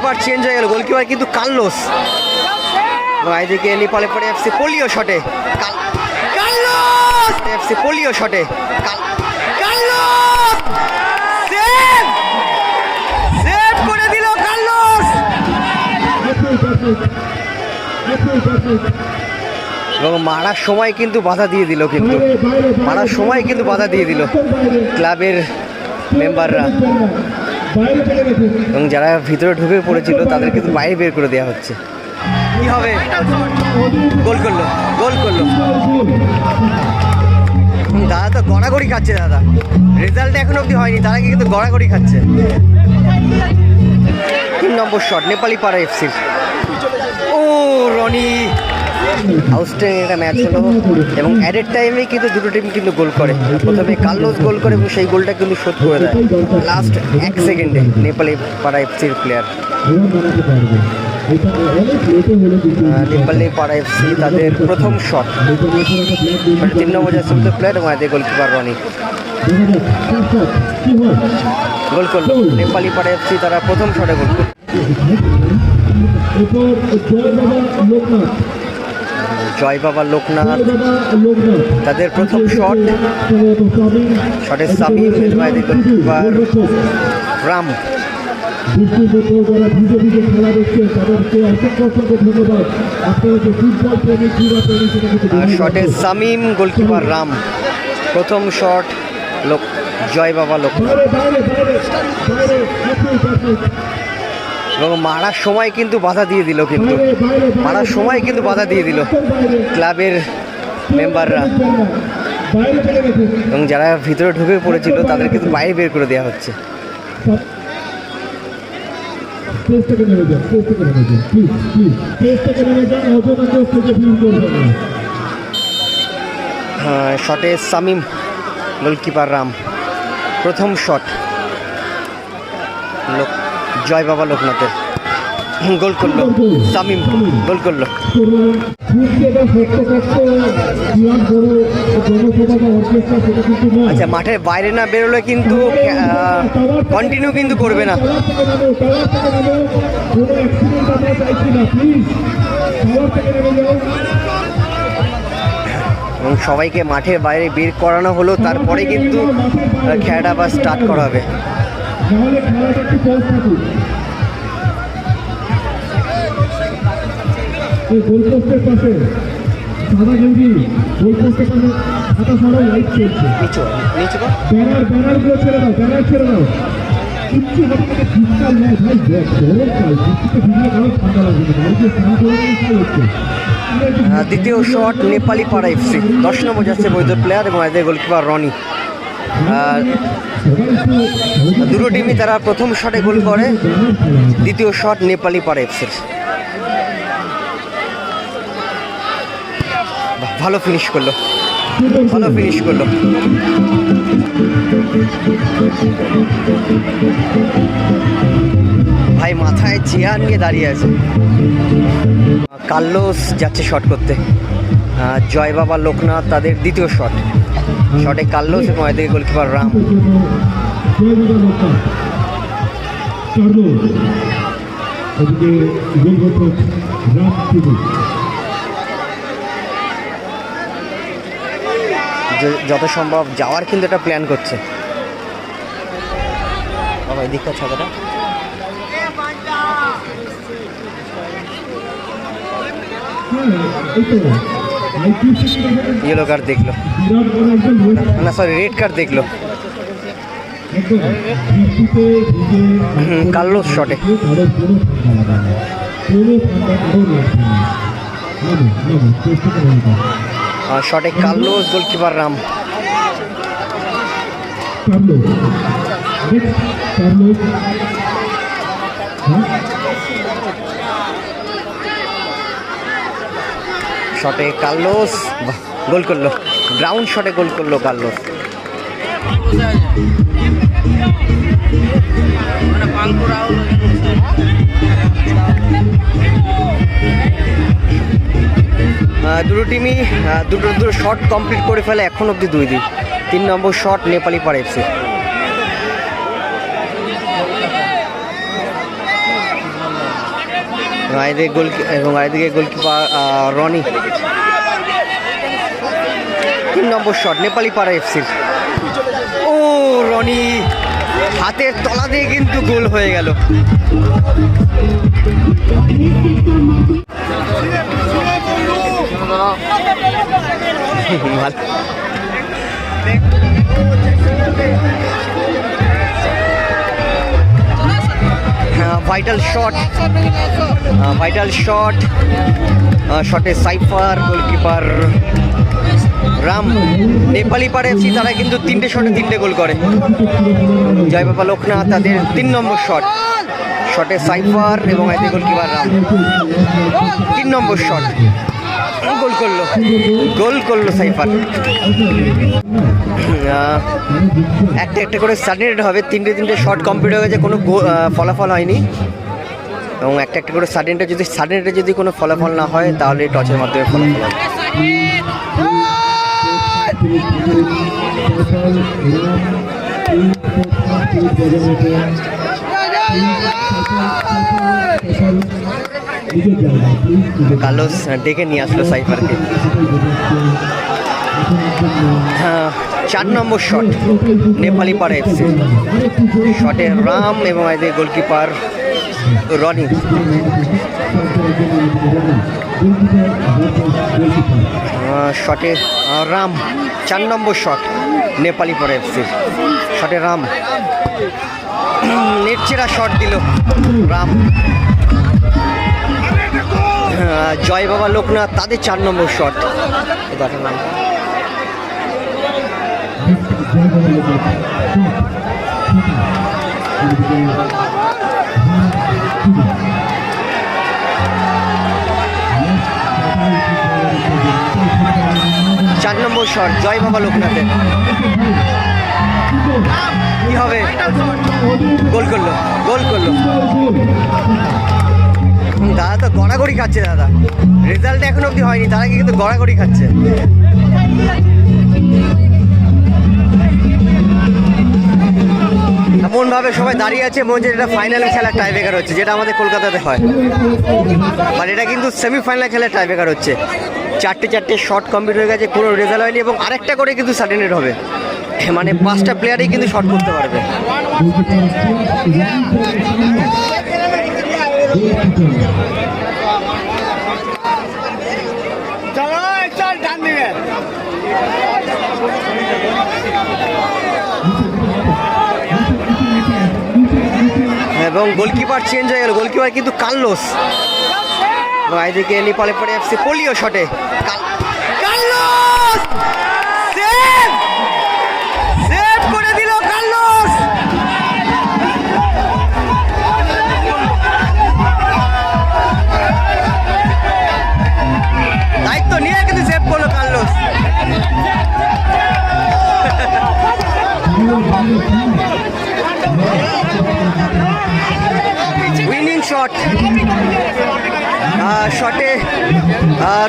Goalkeeper change হয়ে গেল goalkeeper কিন্তু কার্লোস। এদিকে নেপালে পরে এফসি পোলিও শটে এফসি পোলিও শটে কার্লোস! সেভ এবং মারার সময় কিন্তু বাধা দিয়ে দিল কিন্তু। মারার সময় কিন্তু বাধা দিয়ে দিল। ক্লাবের মেম্বাররা এবং যারা ভিতরে ঢুকে পড়েছিল তাদের কিন্তু বাইরে বের করে দেওয়া হচ্ছে। কি হবে? গোল করল গোল করল। দাদা তো গড়াগড়ি খাচ্ছে, দাদা। রেজাল্ট এখন অবধি হয়নি, তারা কিন্তু গড়াগড়ি খাচ্ছে। তিন নম্বর শট নেপালি পাড়া এফসির ও, রনি! আউটস্ট্যান্ডিং একটা ম্যাচ হলো এবং অ্যাডেড টাইমে কিন্তু দুটো টিম কিন্তু গোল করে। প্রথমে কার্লোস গোল করে এবং সেই গোলটা কিন্তু শোধ করে দেয়। লাস্ট এক সেকেন্ডে নেপালি পাড়া এফসির প্লেয়ার নেপালি পাড়া এফসি তাদের প্রথম শট মানে তিন নম্বর জার্সি প্লেয়ার এবং এদের গোলকিপার রনি গোল করল। নেপালি পাড়া এফসি তারা প্রথম শটে গোল করল। জয় বাবা লোকনাথ। তাদের প্রথম শট। শটের সামিম রাম। আর শটে সামিম, গোলকিপার রাম। প্রথম শট লোক জয় বাবা লোকনাথ। এবং মারার সময় কিন্তু বাধা দিয়ে দিল কিন্তু। মারার সময় কিন্তু বাধা দিয়ে দিল ক্লাবের মেম্বাররা। এবং যারা ভিতরে ঢুকে পড়েছিল তাদের কিন্তু বাইরে বের করে দেওয়া হচ্ছে। হ্যাঁ, শটে সামিম গোলকিপার রাম। প্রথম শট। জয় বাবা লোকনাথের। গোল করল। সামিম গোল করল। আচ্ছা মাঠের বাইরে না বেরোলে কিন্তু কন্টিনিউ কিন্তু করবে না। এবং সবাইকে মাঠের বাইরে বের করানো হলো, তারপরে কিন্তু খেলাটা আবার স্টার্ট করা হবে। নাহলে খেলাটা একটু থাকুক। গোলপোস্টের পাশে সাদা গেঞ্জি গোলপোস্টের পাশে সাদা সাদা লাইট চলছে। নিচু নিচু কর। ব্যানার ব্যানারগুলো ছেড়ে দাও ব্যানার ছেড়ে দাও। কিচ্ছু হবে শীতকাল নয় ভাই গরমকাল বৃষ্টিতে ভিজলে কারও ঠান্ডা লাগবে। না বাড়িতে স্নান করে হচ্ছে আমরা একটু আহ, দ্বিতীয় শট নেপালি পাড়া এফসি দশ নম্বর যাচ্ছে বৈধ প্লেয়ার এবং এদের গোলকিপার রনি। দুটো টিমই তারা প্রথম শটে গোল করে, দ্বিতীয় শট নেপালি পাড়া এফসির। ভালো ফিনিশ করল। ভালো ফিনিশ করল। ভাই মাথায় চেয়ার নিয়ে দাঁড়িয়ে আছে। কার্লোস যাচ্ছে শট করতে। জয় বাবা, লোকনাথ, তাদের দ্বিতীয় শট শটে কার্লোস এবং এদের গোলকিপার রাম যত সম্ভব যাওয়ার কিন্তু একটা প্ল্যান করছে। বাবা এদিকটা ছাতাটা হ্যাঁ ইয়েলো কার্ড দেখল। না সরি রেড কার্ড দেখল। কার্লোস শটে শটে Carlos goalkeeper Ram next Carlos হ্যাঁ শটে কার্লোস, গোল করল। গ্রাউন্ড শটে গোল করল কার্লোস। দুটো টিমই দুটো দুটো শট কমপ্লিট করে ফেলে এখন অবধি দুই দুই তিন নম্বর শট নেপালি পার এবং গোল এবং এদিকে গোলকিপার রনি। তিন নম্বর শট নেপালি পাড়া এফসির। ও, রনি হাতের তলা দিয়ে কিন্তু গোল হয়ে গেল। ভালো ভাইটাল শট ভাইটাল শট শটে সাইফার গোলকিপার রাম নেপালি পারে এফসি তারা কিন্তু তিনটে শটে তিনটে গোল করে। জয় বাবা লোকনাথ, তাদের তিন নম্বর শট শটে সাইফার এবং এতে গোলকিপার রাম তিন নম্বর শট করল। গোল করল সাইফার একটা একটা করে সার্টিনেট হবে। তিনটে তিনটে শর্ট কমপ্লিট হয়ে গেছে। কোনো ফলাফল হয়নি। এবং একটা একটা করে সার্টিনেটে যদি সার্টিনেটে যদি কোনো ফলাফল না হয়, তাহলে টচের মাধ্যমে ফলাফল হবে। কালোস ডেকে নিয়ে আসলো সাইফারকে। হ্যাঁ, চার নম্বর শট নেপালি পাড়া এফসি শটে রাম এবং এদের গোলকিপার রনি। শটে রাম। চার নম্বর শট নেপালি পাড়া এফসি শটে রাম। নেট শট দিল। রাম। জয় বাবা লোকনাথ, তাদের চার নম্বর শট। নাম। চার নম্বর শট, জয় বাবা লোকনাথের। কি হবে? গোল করল গোল করল। দাদা তো গড়াগড়ি খাচ্ছে, দাদা। রেজাল্ট এখন অবধি হয়নি, তারা কিন্তু গড়াগড়ি খাচ্ছে। এমনভাবে সবাই দাঁড়িয়ে আছে, মনে হচ্ছে এটা ফাইনাল খেলার টাই ব্রেকার হচ্ছে, যেটা আমাদের কলকাতাতে হয়। আর এটা কিন্তু সেমিফাইনাল খেলার টাই ব্রেকার হচ্ছে। চারটে চারটে শট কমপ্লিট হয়ে গেছে, কোনো রেজাল্ট হয়নি এবং আরেকটা করে কিন্তু সার্টিনেট হবে। মানে পাঁচটা প্লেয়ারই কিন্তু শট করতে পারবে। এবং গোলকিপার চেঞ্জ হয়ে গেল। গোলকিপার কিন্তু কার্লোস এবং এদিকে নেপালে পড়ে এফসি পোলিও শটে।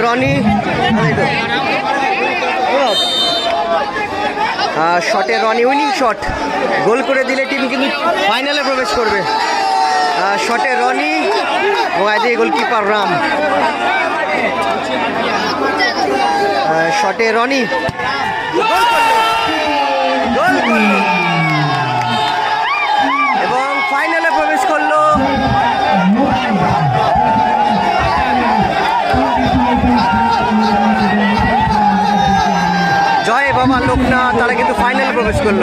রনি? শটে রনি উইনিং শট গোল করে দিলে টিম কিন্তু ফাইনালে প্রবেশ করবে। শটে রনি ও এদিকে গোলকিপার রাম। শটে রনি। গোল কিন্তু ফাইনালে প্রবেশ করল।